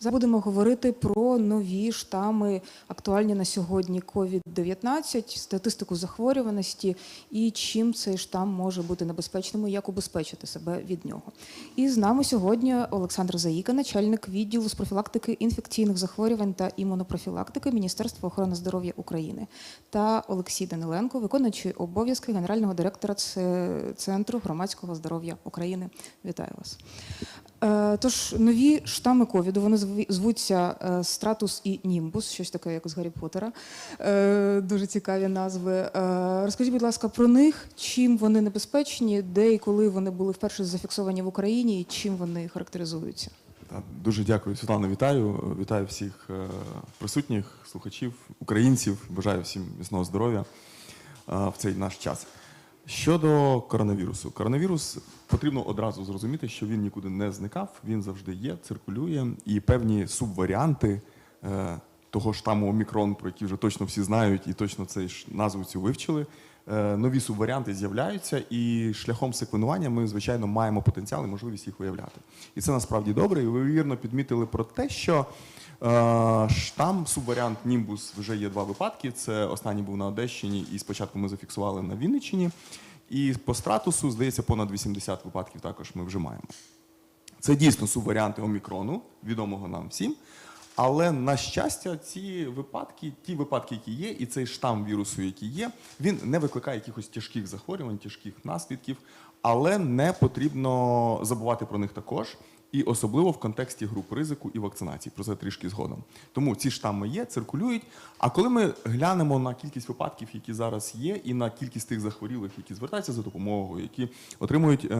Зараз будемо говорити про нові штами, актуальні на сьогодні COVID-19, статистику захворюваності і чим цей штам може бути небезпечним, і як убезпечити себе від нього. І з нами сьогодні Олександр Заїка, начальник відділу з профілактики інфекційних захворювань та імунопрофілактики Міністерства охорони здоров'я України, та Олексій Даниленко, виконуючий обов'язки генерального директора Центру громадського здоров'я України. Вітаю вас. Е, Тож нові штами ковіду вони звуться е, Стратус і Німбус, щось таке, як з Гаррі Поттера. Е, Дуже цікаві назви. Е, Розкажіть, будь ласка, про них, чим вони небезпечні, де і коли вони були вперше зафіксовані в Україні, і чим вони характеризуються. Дуже дякую, Світлана. Вітаю. Вітаю всіх е, присутніх, слухачів, українців. Бажаю всім міцного здоров'я е, в цей наш час. Щодо коронавірусу, коронавірус потрібно одразу зрозуміти, що він нікуди не зникав, він завжди є, циркулює, і певні субваріанти е, того штаму Омікрон, про який вже точно всі знають, і точно цей ж назву цю вивчили. е, Нові субваріанти з'являються, і шляхом секвенування ми, звичайно, маємо потенціал і можливість їх виявляти. І це насправді добре. І ви вірно підмітили про те, що е, штам, субваріант Німбус вже є два випадки. Це останній був на Одещині, і спочатку ми зафіксували на Вінниччині. І по стратусу, здається, понад 80 випадків також ми вже маємо. Це дійсно субваріанти омікрону, відомого нам всім. Але на щастя, ці випадки, ті випадки, які є, і цей штам вірусу, який є, він не викликає якихось тяжких захворювань, тяжких наслідків, але не потрібно забувати про них також. І особливо в контексті груп ризику і вакцинації. Про це трішки згодом. Тому ці штами є, циркулюють. А коли ми глянемо на кількість випадків, які зараз є, і на кількість тих захворілих, які звертаються за допомогою, які отримують е,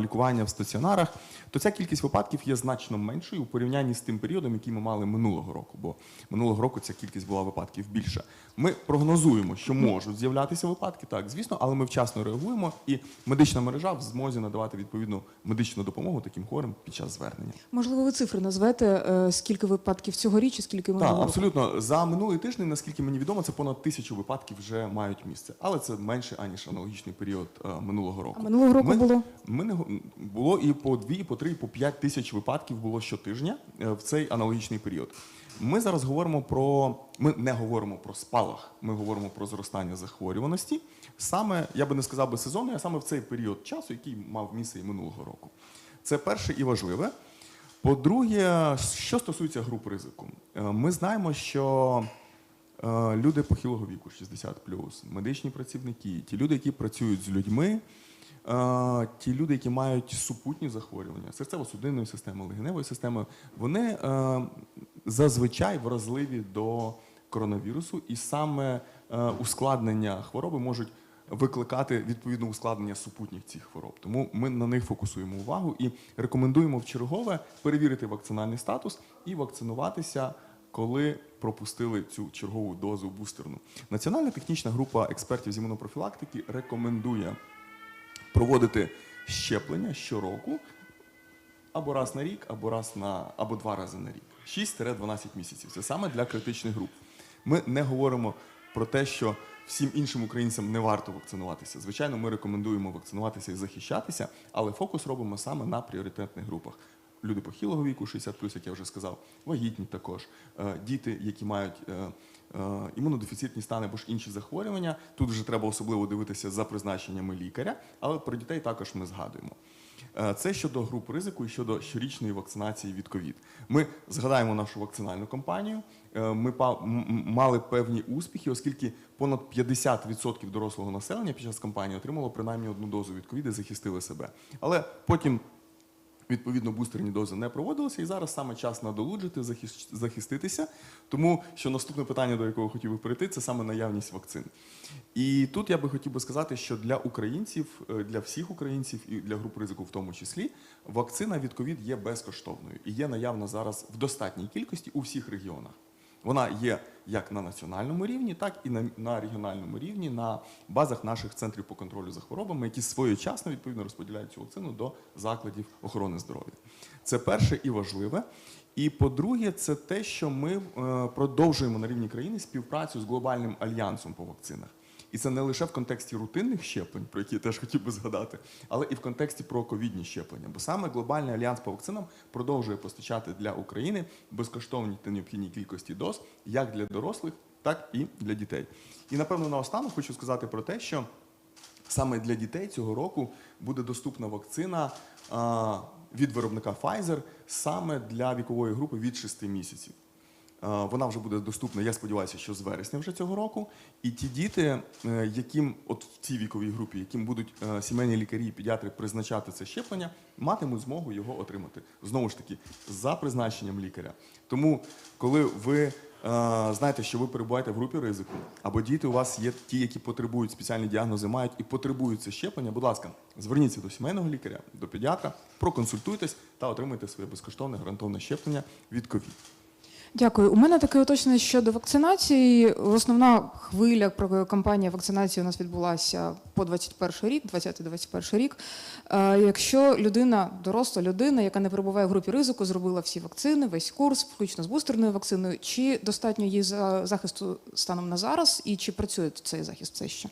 лікування в стаціонарах, то ця кількість випадків є значно меншою у порівнянні з тим періодом, який ми мали минулого року. Бо минулого року ця кількість була випадків більша. Ми прогнозуємо, що можуть з'являтися випадки, так звісно, але ми вчасно реагуємо, і медична мережа в змозі надавати відповідну медичну допомогу таким хворим під час звернення. Можливо, ви цифри назвете, е, скільки випадків цьогоріч і скільки Так, минулого року? абсолютно. За минулий тиждень, наскільки мені відомо, це понад тисячу випадків вже мають місце. Але це менше, аніж аналогічний період е, минулого року. А минулого року ми, було? Ми не було і по дві, і по три, і по п'ять тисяч випадків було щотижня е, в цей аналогічний період. Ми зараз говоримо про ми не говоримо про спалах, ми говоримо про зростання захворюваності. Саме я би не сказав би сезонний, а саме в цей період часу, який мав місце і минулого року. Це перше і важливе. По-друге, що стосується груп ризику, Е, ми знаємо, що е, люди похилого віку, 60 медичні працівники, ті люди, які працюють з людьми, е, ті люди, які мають супутні захворювання, серцево-судинної системи, легеневої системи, вони зазвичай вразливі до коронавірусу, і саме ускладнення хвороби можуть викликати відповідне ускладнення супутніх цих хвороб. Тому ми на них фокусуємо увагу і рекомендуємо в чергове перевірити вакцинальний статус і вакцинуватися, коли пропустили цю чергову дозу бустерну. Національна технічна група експертів з імунопрофілактики рекомендує проводити щеплення щороку або раз на рік, або раз на або два рази на рік. 6-12 місяців. Це саме для критичних груп. Ми не говоримо про те, що всім іншим українцям не варто вакцинуватися. Звичайно, ми рекомендуємо вакцинуватися і захищатися, але фокус робимо саме на пріоритетних групах. Люди похилого віку, 60 як я вже сказав, вагітні також, е, діти, які мають е, е, імунодефіцитні стани або ж інші захворювання. Тут вже треба особливо дивитися за призначеннями лікаря, але про дітей також ми згадуємо. Е, Це щодо груп ризику і щодо щорічної вакцинації від ковід. Ми згадаємо нашу вакцинальну кампанію. Е, Ми мали певні успіхи, оскільки понад 50% дорослого населення під час кампанії отримало принаймні одну дозу від ковід і захистили себе. Але потім Відповідно, бустерні дози не проводилися, і зараз саме час надолуджити, захис- захиститися. Тому що наступне питання, до якого хотів би перейти, це саме наявність вакцин. І тут я би хотів би сказати, що для українців, е, для всіх українців і для груп ризику, в тому числі, вакцина від ковід є безкоштовною і є наявна зараз в достатній кількості у всіх регіонах. Вона є як на національному рівні, так і на, на регіональному рівні на базах наших центрів по контролю за хворобами, які своєчасно відповідно розподіляють цю вакцину до закладів охорони здоров'я. Це перше і важливе. І по-друге, це те, що ми е, продовжуємо на рівні країни співпрацю з глобальним альянсом по вакцинах. І це не лише в контексті рутинних щеплень, про які я теж хотів би згадати, але і в контексті про ковідні щеплення. Бо саме глобальний альянс по вакцинам продовжує постачати для України безкоштовні та необхідні кількості доз як для дорослих, так і для дітей. І напевно наостанок хочу сказати про те, що саме для дітей цього року буде доступна вакцина від виробника Pfizer саме для вікової групи від 6 місяців. Е, Вона вже буде доступна, я сподіваюся, що з вересня вже цього року. І ті діти, е, яким от в цій віковій групі, яким будуть е, сімейні лікарі і педіатри призначати це щеплення, матимуть змогу його отримати. Знову ж таки, за призначенням лікаря. Тому, коли ви знаєте, що ви перебуваєте в групі ризику, або діти у вас є ті, які потребують спеціальні діагнози, мають і потребують це щеплення, будь ласка, зверніться до сімейного лікаря, до педіатра, проконсультуйтесь та отримайте своє безкоштовне гарантоване щеплення від ковід. Дякую. У мене таке уточнення щодо вакцинації. Основна хвиля про кампанія вакцинації у нас відбулася по 21 рік, 20-21 рік. Е, Якщо людина, доросла людина, яка не перебуває в групі ризику, зробила всі вакцини, весь курс, включно з бустерною вакциною, чи достатньо їй за- захисту станом на зараз, і чи працює цей захист все ще?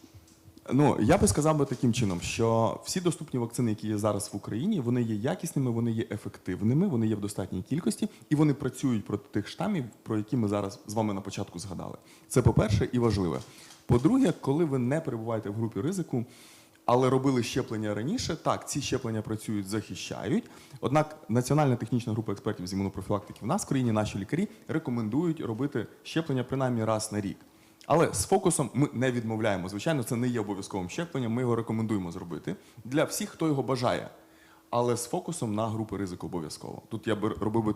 Ну я би сказав би таким чином, що всі доступні вакцини, які є зараз в Україні, вони є якісними, вони є ефективними, вони є в достатній кількості і вони працюють проти тих штамів, про які ми зараз з вами на початку згадали. Це по-перше і важливе. По-друге, коли ви не перебуваєте в групі ризику, але робили щеплення раніше, так, ці щеплення працюють, захищають. Однак Національна технічна група експертів з імунопрофілактики в нас в країні, наші лікарі рекомендують робити щеплення принаймні раз на рік. Але з фокусом ми не відмовляємо. Звичайно, це не є обов'язковим щепленням. Ми його рекомендуємо зробити для всіх, хто його бажає. Але з фокусом на групи ризику обов'язково. Тут я би робив би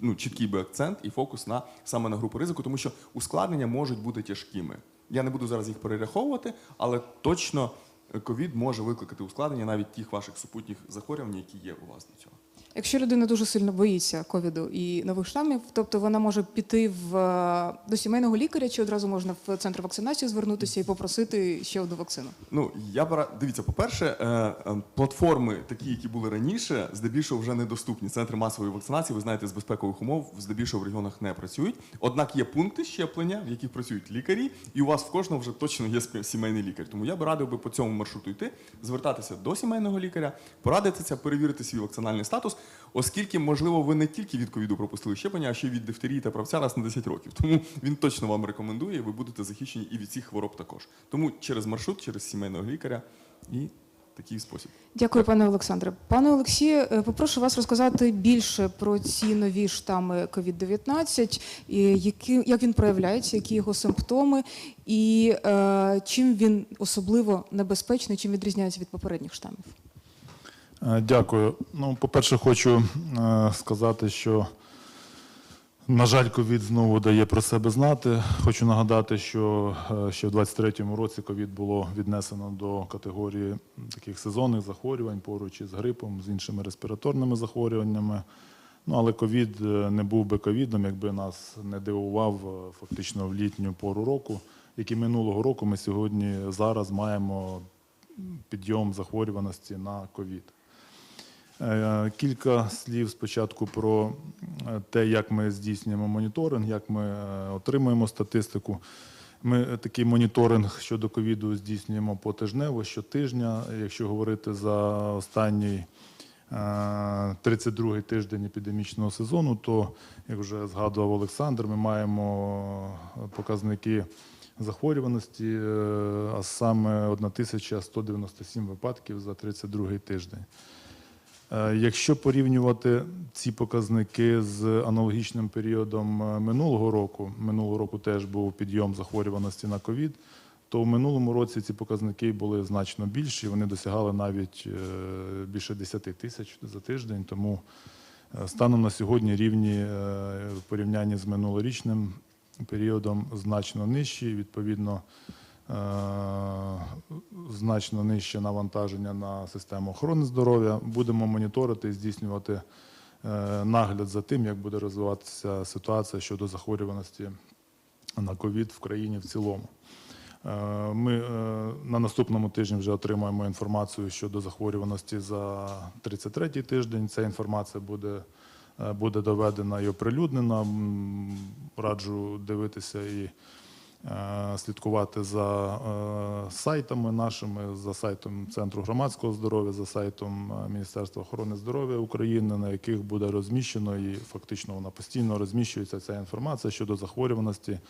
ну, чіткий би акцент і фокус на саме на групи ризику, тому що ускладнення можуть бути тяжкими. Я не буду зараз їх перераховувати, але точно е, ковід може викликати ускладнення навіть тих ваших супутніх захворювань, які є у вас до цього. Якщо людина дуже сильно боїться ковіду і нових штамів, тобто вона може піти в е, до сімейного лікаря, чи одразу можна в центр вакцинації звернутися і попросити ще одну вакцину. Ну я б дивіться, по-перше, е, е, платформи, такі, які були раніше, здебільшого вже недоступні. Центри масової вакцинації, ви знаєте, з безпекових умов здебільшого в регіонах не працюють. Однак є пункти щеплення, в яких працюють лікарі, і у вас в кожного вже точно є сімейний лікар. Тому я би радив би по цьому маршруту йти, звертатися до сімейного лікаря, порадитися, перевірити свій вакцинальний статус, оскільки, можливо, ви не тільки від ковіду пропустили щеплення, а ще й від дифтерії та правця раз на 10 років. Тому він точно вам рекомендує, і ви будете захищені і від цих хвороб також. Тому через маршрут, через сімейного лікаря і такий спосіб. Дякую, пане Олександре. Пане Олексію, е, попрошу вас розказати більше про ці нові штами COVID-19, і які, як він проявляється, які його симптоми, і е, чим він особливо небезпечний, чим відрізняється від попередніх штамів. Е, Дякую. Ну, по-перше, хочу е, сказати, що, на жаль, ковід знову дає про себе знати. Хочу нагадати, що е, ще в 23-му році ковід було віднесено до категорії таких сезонних захворювань поруч із грипом, з іншими респіраторними захворюваннями. Ну, але ковід не був би ковідом, якби нас не дивував фактично в літню пору року, як і минулого року ми сьогодні зараз маємо підйом захворюваності на ковід. Е, Кілька слів спочатку про е, те, як ми здійснюємо моніторинг, як ми е, отримуємо статистику. Ми е, такий моніторинг щодо ковіду здійснюємо потижнево, щотижня. Якщо говорити за останній е, 32-й тиждень епідемічного сезону, то, як вже згадував Олександр, ми маємо показники захворюваності, е, а саме 1197 випадків за 32-й тиждень. Е, Якщо порівнювати ці показники з аналогічним періодом е, минулого року, минулого року теж був підйом захворюваності на ковід, то в минулому році ці показники були значно більші. Вони досягали навіть е, більше 10 тисяч за тиждень. Тому станом на сьогодні рівні в порівнянні з минулорічним періодом значно нижчі. Відповідно, значно нижче навантаження на систему охорони здоров'я. Будемо моніторити і здійснювати е, нагляд за тим, як буде розвиватися ситуація щодо захворюваності на ковід в країні в цілому. Е, Ми е, на наступному тижні вже отримаємо інформацію щодо захворюваності за 33-й тиждень. Ця інформація буде, е, буде доведена і оприлюднена. Раджу дивитися і е, слідкувати за е, сайтами нашими, за сайтом Центру громадського здоров'я, за сайтом е, Міністерства охорони здоров'я України, на яких буде розміщено і фактично вона постійно розміщується ця інформація щодо захворюваності е,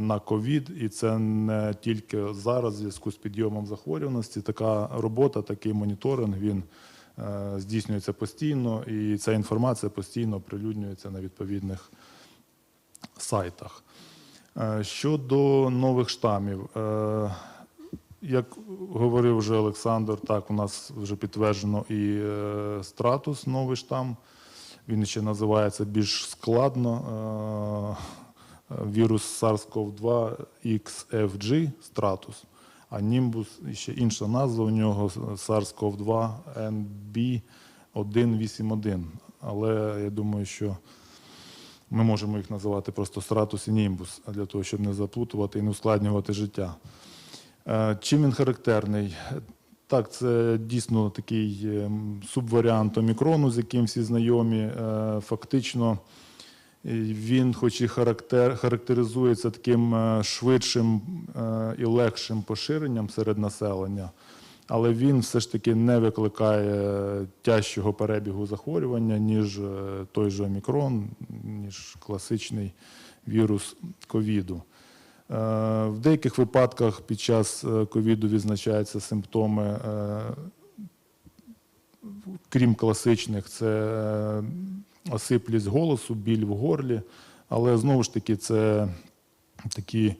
на ковід, і це не тільки зараз в зв'язку з підйомом захворюваності. Така робота, такий моніторинг він е, здійснюється постійно, і ця інформація постійно оприлюднюється на відповідних сайтах. Е, Щодо нових штамів, е, як говорив вже Олександр, так у нас вже підтверджено і е, стратус новий штам. Він ще називається більш складно. Вірус SARS-CoV-2 XFG стратус, а і ще інша назва у нього SARS-CoV-2 NB181. Але я думаю, що ми можемо їх називати просто стратус і німбус, для того, щоб не заплутувати і не ускладнювати життя. Е, Чим він характерний? Так, це дійсно такий ем, субваріант омікрону, з яким всі знайомі. Е, Фактично, е, він, хоч і характер, характеризується таким е, швидшим е, і легшим поширенням серед населення, але він все ж таки не викликає тяжчого перебігу захворювання, ніж е, той же омікрон, ніж класичний вірус ковіду. Е, В деяких випадках під час е, ковіду відзначаються симптоми, крім класичних, це осиплість голосу, біль в горлі, але знову ж таки це такі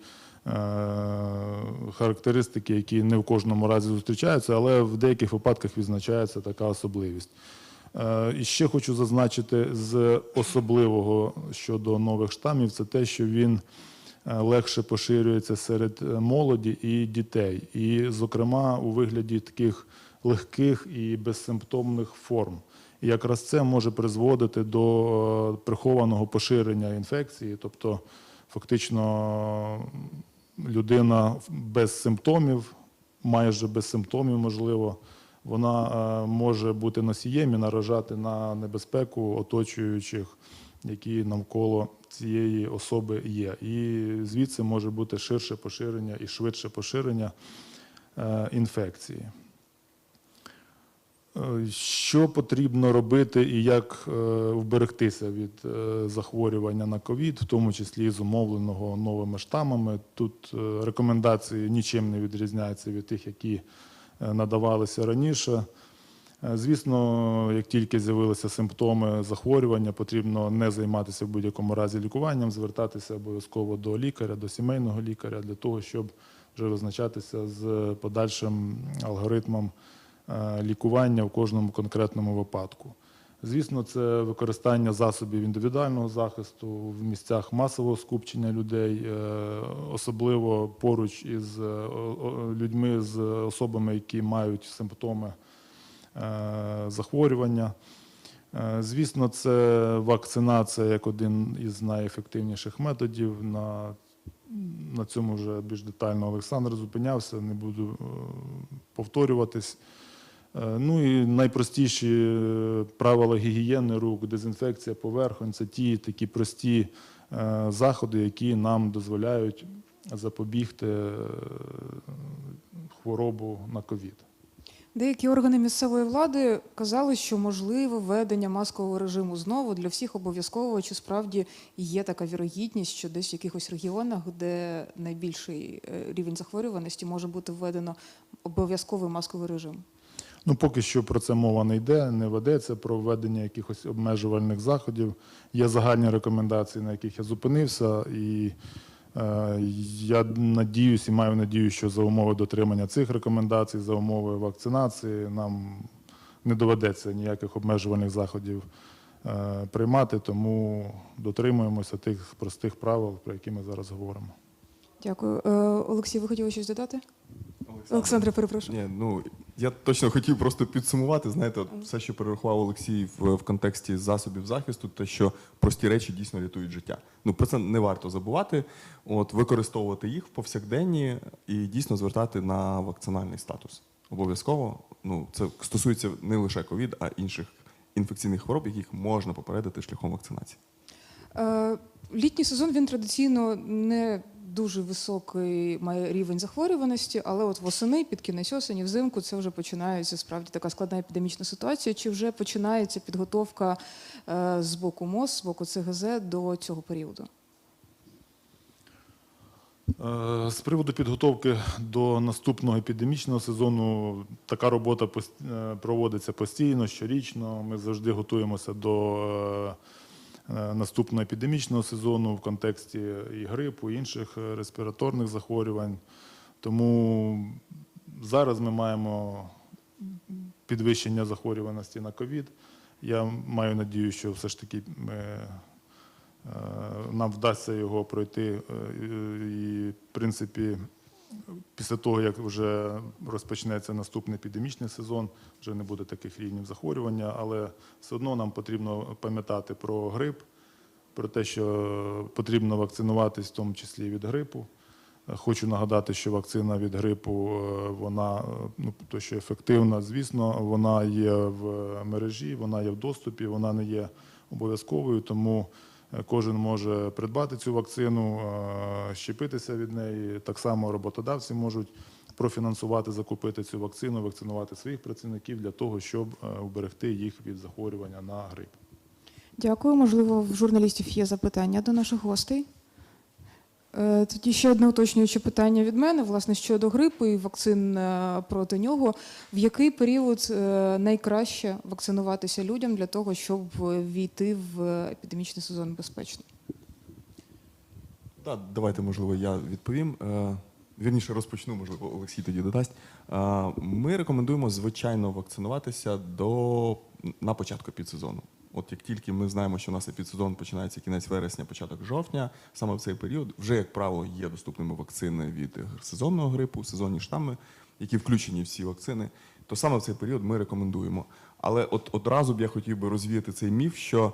характеристики, які не в кожному разі зустрічаються, але в деяких випадках відзначається така особливість. Е, І ще хочу зазначити з особливого щодо нових штамів, це те, що він е, легше поширюється серед е, молоді і дітей, і, зокрема, у вигляді таких легких і безсимптомних форм. І якраз це може призводити до е, прихованого поширення інфекції, тобто фактично людина без симптомів, майже без симптомів, можливо, вона е, може бути носієм і наражати на небезпеку оточуючих, які навколо цієї особи є. І звідси може бути ширше поширення і швидше поширення е, інфекції. Е, Що потрібно робити і як е, вберегтися від е, захворювання на ковід, в тому числі зумовленого новими штамами? Тут рекомендації нічим не відрізняються від тих, які надавалися раніше. Звісно, як тільки з'явилися симптоми захворювання, потрібно не займатися в будь-якому разі лікуванням, звертатися обов'язково до лікаря, до сімейного лікаря для того, щоб вже визначатися з подальшим алгоритмом лікування в кожному конкретному випадку. Звісно, це використання засобів індивідуального захисту в місцях масового скупчення людей, е, особливо поруч із е, людьми з особами, які мають симптоми е, захворювання. Е, Звісно, це вакцинація як один із найефективніших методів. На, на цьому вже більш детально Олександр зупинявся, не буду е, повторюватись. Е, Ну і найпростіші е, правила гігієни рук, дезінфекція поверхонь це ті такі прості е, заходи, які нам дозволяють запобігти хворобу на ковід. Деякі органи місцевої влади казали, що можливо введення маскового режиму знову для всіх обов'язково, чи справді є така вірогідність, що десь в якихось регіонах, де найбільший рівень захворюваності, може бути введено обов'язковий масковий режим. Ну, поки що про це мова не йде, не ведеться про введення якихось обмежувальних заходів. Є загальні рекомендації, на яких я зупинився, і е, я надіюсь і маю надію, що за умови дотримання цих рекомендацій, за умови вакцинації, нам не доведеться ніяких обмежувальних заходів е, приймати, тому дотримуємося тих простих правил, про які ми зараз говоримо. Дякую. Е, Олексій, ви хотіли щось додати? Олександре, перепрошую. Ні, ну я точно хотів просто підсумувати. Знаєте, от все, що перерахував Олексій в, в контексті засобів захисту, те, що прості речі дійсно рятують життя. Ну про це не варто забувати. От використовувати їх в повсякденні і дійсно звертати на вакцинальний статус. Обов'язково. Ну це стосується не лише ковід, а інших інфекційних хвороб, яких можна попередити шляхом вакцинації. Літній сезон він традиційно не дуже високий має рівень захворюваності, але от восени, під кінець осені, взимку це вже починається справді така складна епідемічна ситуація. Чи вже починається підготовка е, з боку МОЗ, з боку ЦГЗ до цього періоду? Е, З приводу підготовки до наступного епідемічного сезону така робота е, проводиться постійно, щорічно. Ми завжди готуємося до е, наступного епідемічного сезону в контексті і грипу, і інших е, респіраторних захворювань. Тому зараз ми маємо підвищення захворюваності на ковід. Я маю надію, що все ж таки ми Е, Нам вдасться його пройти, е, і, в принципі, після того, як вже розпочнеться наступний епідемічний сезон, вже не буде таких рівнів захворювання, але все одно нам потрібно пам'ятати про грип, про те, що потрібно вакцинуватись, в тому числі від грипу. Хочу нагадати, що вакцина від грипу, е, вона ну, то, що ефективна, звісно, вона є в мережі, вона є в доступі, вона не є обов'язковою, тому кожен може придбати цю вакцину, е, щепитися від неї. Так само роботодавці можуть профінансувати, закупити цю вакцину, вакцинувати своїх працівників для того, щоб е, уберегти їх від захворювання на грип. Дякую. Можливо, в журналістів є запитання до наших гостей. Е, Тоді ще одне уточнююче питання від мене, власне, щодо грипу і вакцин е, проти нього. В який період е, найкраще вакцинуватися людям для того, щоб війти в епідемічний сезон безпечно? Да, давайте, можливо, я відповім. Вірніше розпочну, можливо, Олексій тоді додасть. Ми рекомендуємо, звичайно, вакцинуватися до на початку підсезону. От як тільки ми знаємо, що у нас підсезон починається кінець вересня, початок жовтня, саме в цей період вже, як правило, є доступними вакцини від сезонного грипу, сезонні штами, які включені в ці вакцини, то саме в цей період ми рекомендуємо. Але от одразу б я хотів би розвіяти цей міф, що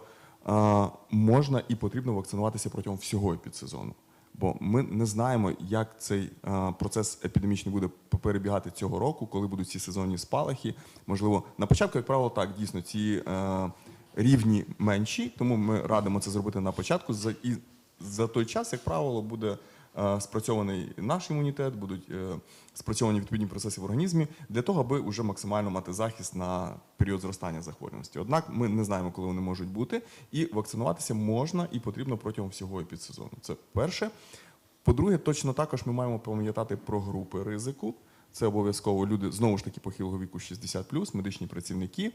е, можна і потрібно вакцинуватися протягом всього підсезону. Бо ми не знаємо, як цей процес епідемічний буде перебігати цього року, коли будуть ці сезонні спалахи. Можливо, на початку, як правило, так дійсно ці е, рівні менші, тому ми радимо це зробити на початку. І за той час, як правило, буде е, спрацьований наш імунітет, будуть е, спрацьовані відповідні процеси в організмі для того, аби вже максимально мати захист на період зростання захворюваності. Однак ми не знаємо, коли вони можуть бути, і вакцинуватися можна і потрібно протягом всього підсезону. Це перше. По-друге, точно також ми маємо пам'ятати про групи ризику. Це обов'язково люди знову ж таки похилого віку 60+, медичні працівники.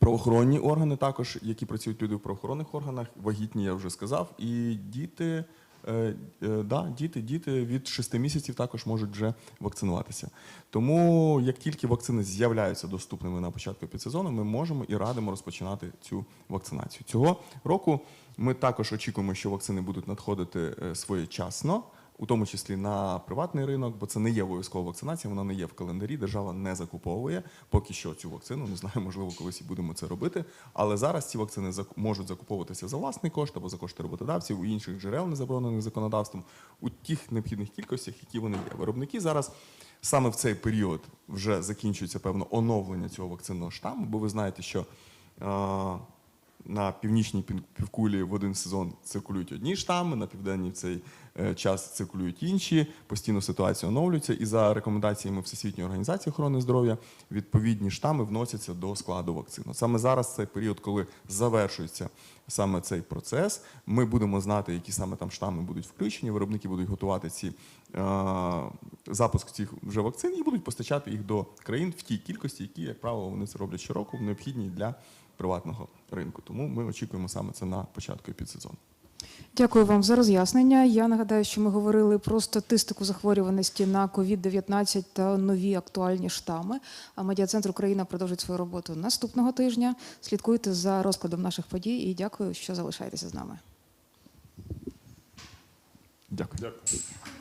Правоохоронні органи також, які працюють люди в правоохоронних органах, вагітні, я вже сказав, і діти, е, е, да, діти, діти від 6 місяців також можуть вже вакцинуватися. Тому як тільки вакцини з'являються доступними на початку підсезону, ми можемо і радимо розпочинати цю вакцинацію. Цього року ми також очікуємо, що вакцини будуть надходити е, своєчасно у тому числі на приватний ринок, бо це не є обов'язкова вакцинація, вона не є в календарі. Держава не закуповує поки що цю вакцину. Не знаю, можливо, колись і будемо це робити. Але зараз ці вакцини можуть закуповуватися за власний кошт або за кошти роботодавців у інших джерел, не заборонених законодавством, у тих необхідних кількостях, які вони є. Виробники зараз. Саме в цей період вже закінчується певно оновлення цього вакцинного штаму, бо ви знаєте, що на північній півкулі в один сезон циркулюють одні штами, на південній в цей е, час циркулюють інші. Постійно ситуація оновлюється. І за рекомендаціями Всесвітньої організації охорони здоров'я відповідні штами вносяться до складу вакцин. От Саме зараз цей період, коли завершується саме цей процес, ми будемо знати, які саме там штами будуть включені. Виробники будуть готувати ці е, запуск цих вже вакцин і будуть постачати їх до країн в тій кількості, які, як правило, вони це роблять щороку, необхідні для приватного ринку. Тому ми очікуємо саме це на початку підсезону. Дякую вам за роз'яснення. Я нагадаю, що ми говорили про статистику захворюваності на COVID-19 та нові актуальні штами. А медіа-центр Україна продовжить свою роботу наступного тижня. Слідкуйте за розкладом наших подій і дякую, що залишаєтеся з нами. Дякую. Дякую. Дякую.